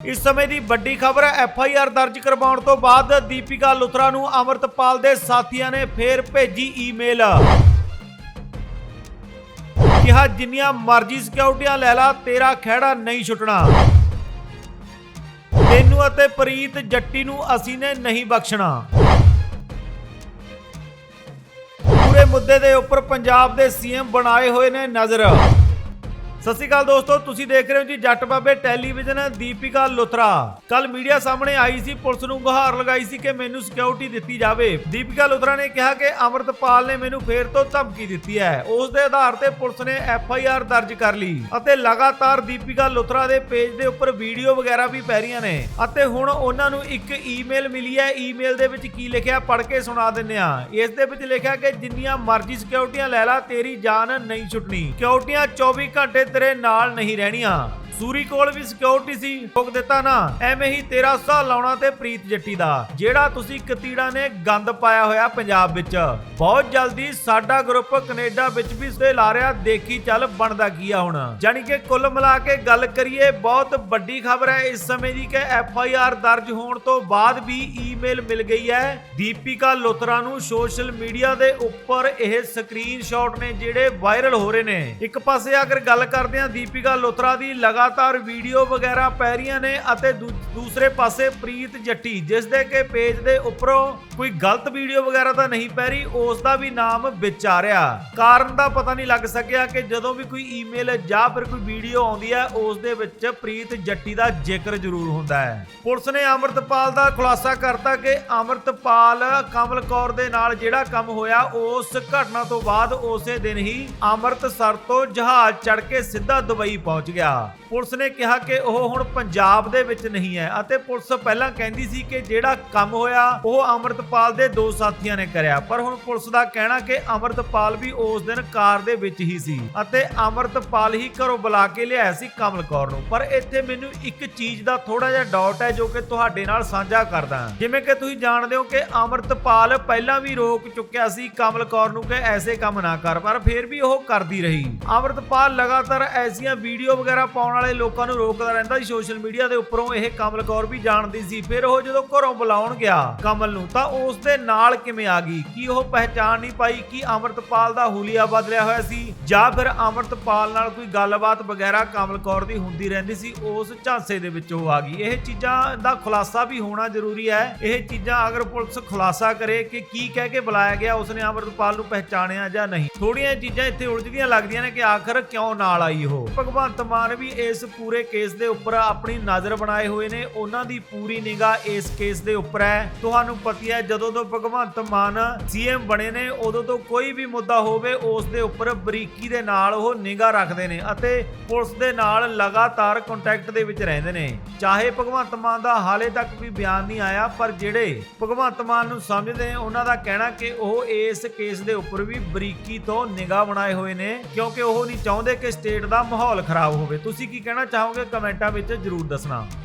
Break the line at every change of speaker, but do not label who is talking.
ਇਸ ਸਮੇਂ ਦੀ ਵੱਡੀ ਖਬਰ ਐਫ ਆਈ ਆਰ ਦਰਜ ਕਰਵਾਉਣ ਤੋਂ ਬਾਅਦ ਦੀਪਿਕਾ ਲੁਥਰਾ ਨੂੰ ਅਮਰਤਪਾਲ ਦੇ ਸਾਥੀਆਂ ਨੇ ਫੇਰ ਭੇਜੀ ਈਮੇਲ। ਕਿਹਾ, ਜਿੰਨੀਆਂ ਮਰਜ਼ੀ ਸਿਕਿਉਰਟੀਆਂ ਲੈ ਲਾ, ਤੇਰਾ ਖਹਿੜਾ ਨਹੀਂ ਛੁੱਟਣਾ। ਤੈਨੂੰ ਅਤੇ ਪ੍ਰੀਤ ਜੱਟੀ ਨੂੰ ਅਸੀਂ ਨੇ ਨਹੀਂ ਬਖਸ਼ਣਾ। ਪੂਰੇ ਮੁੱਦੇ ਦੇ ਉੱਪਰ ਪੰਜਾਬ ਦੇ ਸੀਐਮ ਬਣਾਏ ਹੋਏ ਨੇ ਨਜ਼ਰ। ਸਤਿ ਸ਼੍ਰੀ ਅਕਾਲ ਦੋਸਤੋ, ਤੁਸੀਂ ਦੇਖ ਰਹੇ ਹੋ ਜੀ ਜੱਟ ਬਾਬੇ ਟੈਲੀਵਿਜ਼ਨ, ਦੀਪਿਕਾ ਲੁਥਰਾ। ਕੱਲ ਮੀਡੀਆ ਸਾਹਮਣੇ ਆਈ ਸੀ, ਪੁਲਿਸ ਨੂੰ ਗੁਹਾਰ ਲਗਾਈ ਸੀ ਕਿ ਮੈਨੂੰ ਸਿਕਿਉਰਿਟੀ ਦਿੱਤੀ ਜਾਵੇ। ਦੀਪਿਕਾ ਲੁਥਰਾ ਨੇ ਕਿਹਾ ਕਿ ਅਮਰਤਪਾਲ ਨੇ ਮੈਨੂੰ ਫੇਰ ਤੋਂ ਧਮਕੀ ਦਿੱਤੀ ਹੈ। ਉਸ ਦੇ ਆਧਾਰ ਤੇ ਪੁਲਿਸ ਨੇ ਐਫ ਆਈ ਆਰ ਦਰਜ ਕਰ ਲਈ ਅਤੇ ਲਗਾਤਾਰ ਦੀਪਿਕਾ ਲੁਥਰਾ ਦੇ ਪੇਜ ਦੇ ਉੱਪਰ ਵੀਡੀਓ ਵਗੈਰਾ ਵੀ ਪੈ ਰਹੀਆਂ ਨੇ। ਅਤੇ ਹੁਣ ਉਹਨਾਂ ਨੂੰ ਇੱਕ ਈਮੇਲ ਮਿਲੀ ਹੈ। ਈਮੇਲ ਦੇ ਵਿੱਚ ਕੀ ਲਿਖਿਆ, ਪੜ੍ਹ ਕੇ ਸੁਣਾ ਦਿੰਨੇ ਆ ਇਸ ਦੇ ਵਿੱਚ ਲਿਖਿਆ ਕਿ ਜਿੰਨੀਆਂ ਮਰਜ਼ੀ ਸਿਕਿਉਰਟੀਆਂ ਲੈ ਲਾ, ਤੇਰੀ ਜਾਨ ਨਹੀਂ ਛੁੱਟਣੀ। ਸਿਕਿਉਰਟੀਆਂ 24 ਘੰਟੇ ਤੇਰੇ ਨਾਲ ਨਹੀਂ ਰਹਿਣੀਆਂ। ਸੂਰੀ ਕੋਲ ਵੀ ਸਿਕਿਉਰਿਟੀ ਸੀ। ਠੋਕ ਦਿੱਤਾ ਨਾ। ਐਵੇਂ ਹੀ ਤੇਰਾ ਸਾਹ ਲਾਉਣਾ ਤੇ ਪ੍ਰੀਤ ਜੱਟੀ ਦਾ, ਜਿਹੜਾ ਤੁਸੀਂ ਕਤੀੜਾ ਨੇ ਗੰਦ ਪਾਇਆ ਹੋਇਆ ਪੰਜਾਬ ਵਿੱਚ। ਬਹੁਤ ਜਲਦੀ ਸਾਡਾ ਗਰੁੱਪ ਕੈਨੇਡਾ ਵਿੱਚ ਵੀ ਸੇ ਲਾ ਰਿਹਾ, ਦੇਖੀ ਚੱਲ ਬਣਦਾ ਕੀ ਆ ਹੁਣ। ਯਾਨੀ ਕਿ ਕੁੱਲ ਮਿਲਾ ਕੇ ਗੱਲ ਕਰੀਏ, ਬਹੁਤ ਵੱਡੀ ਖਬਰ ਹੈ ਇਸ ਸਮੇਂ ਦੀ ਕਿ ਐਫ ਆਈ ਆਰ ਦਰਜ ਹੋਣ ਤੋਂ ਬਾਅਦ ਵੀ ਈਮੇਲ ਮਿਲ ਗਈ ਹੈ। ਦੀਪਿਕਾ ਲੁਥਰਾ ਨੂੰ ਸੋਸ਼ਲ ਮੀਡੀਆ ਦੇ ਉੱਪਰ ਇਹ ਸਕਰੀਨਸ਼ਾਟ ਨੇ ਜਿਹੜੇ ਵਾਇਰਲ ਹੋ ਰਹੇ ਨੇ। ਇੱਕ ਪਾਸੇ ਅਗਰ ਗੱਲ ਕਰਦੇ ਹਾਂ, ਦੀਪਿਕਾ ਲੁਥਰਾ ਦੀ ਲਗਾ ਲਗਾਤਾਰ ਵੀਡੀਓ ਵਗੈਰਾ ਪੈ ਰਹੀਆਂ ਨੇ ਅਤੇ ਦੂਸਰੇ ਪਾਸੇ ਪ੍ਰੀਤ ਜੱਟੀ, ਜਿਸ ਦੇ ਕਿ ਪੇਜ ਦੇ ਉੱਪਰੋਂ ਕੋਈ ਗਲਤ ਵੀਡੀਓ ਵਗੈਰਾ ਤਾਂ ਨਹੀਂ ਪੈ ਰਹੀ, ਉਸ ਦਾ ਵੀ ਨਾਮ ਵਿੱਚ ਕਾਰਨ ਦਾ ਪਤਾ ਨਹੀਂ ਲੱਗ ਸਕਿਆ ਕਿ ਜਦੋਂ ਵੀ ਕੋਈ ਈਮੇਲ ਜਾਂ ਫਿਰ ਕੋਈ ਵੀਡੀਓ ਆਉਂਦੀ ਹੈ, ਉਸ ਦੇ ਵਿੱਚ ਪ੍ਰੀਤ ਜੱਟੀ ਦਾ ਜ਼ਿਕਰ ਜ਼ਰੂਰ ਹੁੰਦਾ ਹੈ। ਪੁਲਿਸ ਨੇ ਅਮਰਤਪਾਲ ਦਾ ਖੁਲਾਸਾ ਕਰਤਾ ਕਿ ਅਮਰਤਪਾਲ ਕਮਲ ਕੌਰ ਦੇ ਨਾਲ ਜਿਹੜਾ ਕੰਮ ਹੋਇਆ, ਉਸ ਘਟਨਾ ਤੋਂ ਬਾਅਦ ਉਸੇ ਦਿਨ ਹੀ ਅੰਮ੍ਰਿਤਸਰ ਤੋਂ ਜਹਾਜ਼ ਚੜ੍ਹ ਕੇ ਸਿੱਧਾ ਦੁਬਈ ਪਹੁੰਚ ਗਿਆ। ਪੁਲਿਸ ਨੇ ਕਿਹਾ ਕਿ ਉਹ ਹੁਣ ਪੰਜਾਬ ਦੇ ਵਿੱਚ ਨਹੀਂ ਹੈ ਅਤੇ ਪੁਲਿਸ ਪਹਿਲਾਂ ਕਹਿੰਦੀ ਸੀ ਕਿ ਜਿਹੜਾ ਕੰਮ ਹੋਇਆ, ਉਹ ਅਮਰਤਪਾਲ ਦੇ ਦੋ ਸਾਥੀਆਂ ਨੇ ਕਰਿਆ। ਪਰ ਹੁਣ ਪੁਲਿਸ ਦਾ ਕਹਿਣਾ ਕਿ ਅਮਰਤਪਾਲ ਵੀ ਉਸ ਦਿਨ ਕਾਰ ਦੇ ਵਿੱਚ ਹੀ ਸੀ ਅਤੇ ਅਮਰਤਪਾਲ ਹੀ ਘਰੋਂ ਬੁਲਾ ਕੇ ਲਿਆਇਆ ਸੀ ਕਮਲ ਕੌਰ ਨੂੰ। ਪਰ ਇੱਥੇ ਮੈਨੂੰ ਇੱਕ ਚੀਜ਼ ਦਾ ਥੋੜਾ ਜਿਹਾ ਡਾਊਟ ਹੈ ਜੋ ਕਿ ਤੁਹਾਡੇ ਨਾਲ ਸਾਂਝਾ ਕਰਦਾ ਹਾਂ। ਜਿਵੇਂ ਕਿ ਤੁਸੀਂ ਜਾਣਦੇ ਹੋ ਕਿ ਅਮਰਤਪਾਲ ਪਹਿਲਾਂ ਵੀ ਰੋਕ ਚੁੱਕਿਆ ਸੀ ਕਮਲ ਕੌਰ ਨੂੰ ਕਿ ਐਸੇ ਕੰਮ ਨਾ ਕਰ, ਪਰ ਫਿਰ ਵੀ ਉਹ ਕਰਦੀ ਰਹੀ। ਅਮਰਤਪਾਲ ਲਗਾਤਾਰ ਐਸੀਆਂ ਵੀਡੀਓ ਵਗੈਰਾ ਪਾਉਣ ਵਾਲੇ ਲੋਕਾਂ ਨੂੰ ਰੋਕਦਾ ਰਹਿੰਦਾ ਸੀ ਸੋਸ਼ਲ ਮੀਡੀਆ ਦੇ ਉੱਪਰੋਂ ਇਹ ਕਮਲ ਕੌਰ ਵੀ ਜਾਣਦੀ ਸੀ। ਫਿਰ ਉਹ ਜਦੋਂ ਘਰੋਂ ਬੁਲਾਉਣ ਗਿਆ ਕਮਲ ਨੂੰ, ਤਾਂ ਉਸ ਦੇ ਨਾਲ ਕਿਵੇਂ ਆ ਗਈ? ਕੀ ਉਹ ਪਹਿਚਾਣ ਨਹੀਂ ਪਾਈ ਕਿ ਅਮਰਤਪਾਲ ਦਾ ਹੁਲੀਆ ਬਦਲਿਆ ਹੋਇਆ ਸੀ? ਜਾਂ ਫਿਰ ਅਮਰਤਪਾਲ ਨਾਲ ਕੋਈ ਗੱਲਬਾਤ ਵਗੈਰਾ ਕਮਲ ਕੌਰ ਦੀ ਹੁੰਦੀ ਰਹਿੰਦੀ ਸੀ? ਉਸ ਝਾਂਸੇ ਦੇ ਵਿੱਚ ਉਹ ਆ ਗਈ। ਇਹ ਚੀਜ਼ਾਂ ਦਾ ਖੁਲਾਸਾ ਵੀ ਹੋਣਾ ਜ਼ਰੂਰੀ ਹੈ। ਇਹ ਚੀਜ਼ਾਂ ਅਗਰ ਪੁਲਿਸ ਖੁਲਾਸਾ ਕਰੇ ਕਿ ਕੀ ਕਹਿ ਕੇ ਬੁਲਾਇਆ ਗਿਆ ਉਸਨੇ ਅਮਰਤਪਾਲ ਨੂੰ ਪਹਿਚਾਣਿਆ ਜਾਂ ਨਹੀਂ? ਥੋੜੀਆਂ ਚੀਜ਼ਾਂ ਇੱਥੇ ਉਲਝਦੀਆਂ ਲੱਗਦੀਆਂ ਨੇ ਕਿ ਆਖਰ ਕਿਉਂ ਨਾਲ ਆਈ ਉਹ? ਭਗਵੰਤ ਮਾਨ ਵੀ ਇਸ ਪੂਰੇ ਕੇਸ ਦੇ ਉੱਪਰ ਆਪਣੀ ਨਜ਼ਰ ਬਣਾਏ ਹੋਏ ਨੇ। ਉਹਨਾਂ ਦੀ ਪੂਰੀ ਨਿਗਾਹ ਇਸ ਕੇਸ ਦੇ ਉੱਪਰ ਹੈ। ਤੁਹਾਨੂੰ ਪਤੀ ਹੈ ਜਦੋਂ ਤੋਂ ਭਗਵੰਤ ਮਾਨ ਸੀਐਮ ਬਣੇ ਨੇ, ਉਦੋਂ ਤੋਂ ਕੋਈ ਵੀ ਮੁੱਦਾ ਹੋਵੇ, ਉਸ ਦੇ ਉੱਪਰ ਬਰੀਕੀ ਦੇ ਨਾਲ ਉਹ ਨਿਗਾਹ ਰੱਖਦੇ ਨੇ ਅਤੇ ਪੁਲਿਸ ਦੇ ਨਾਲ ਲਗਾਤਾਰ ਕੰਟੈਕਟ ਦੇ ਵਿੱਚ ਰਹਿੰਦੇ ਨੇ। ਚਾਹੇ ਭਗਵੰਤ ਮਾਨ ਦਾ ਹਾਲੇ ਤੱਕ ਵੀ ਬਿਆਨ ਨਹੀਂ ਆਇਆ, ਪਰ ਜਿਹੜੇ ਭਗਵੰਤ ਮਾਨ ਨੂੰ ਸਮਝਦੇ ਨੇ, ਉਹਨਾਂ ਦਾ ਕਹਿਣਾ ਕਿ ਉਹ ਇਸ ਕੇਸ ਦੇ ਉੱਪਰ ਵੀ ਬਰੀਕੀ ਤੋਂ ਨਿਗਾਹ ਬਣਾਏ ਹੋਏ ਨੇ, ਕਿਉਂਕਿ ਉਹ ਨਹੀਂ ਚਾਹੁੰਦੇ ਕਿ ਸਟੇਟ ਦਾ ਮਾਹੌਲ ਖਰਾਬ ਹੋਵੇ। ਤੁਸੀਂ ਕੀ ਕਹਿਣਾ ਚਾਹੋਗੇ ਕਮੈਂਟਾਂ ਵਿੱਚ ਜਰੂਰ ਦੱਸਣਾ।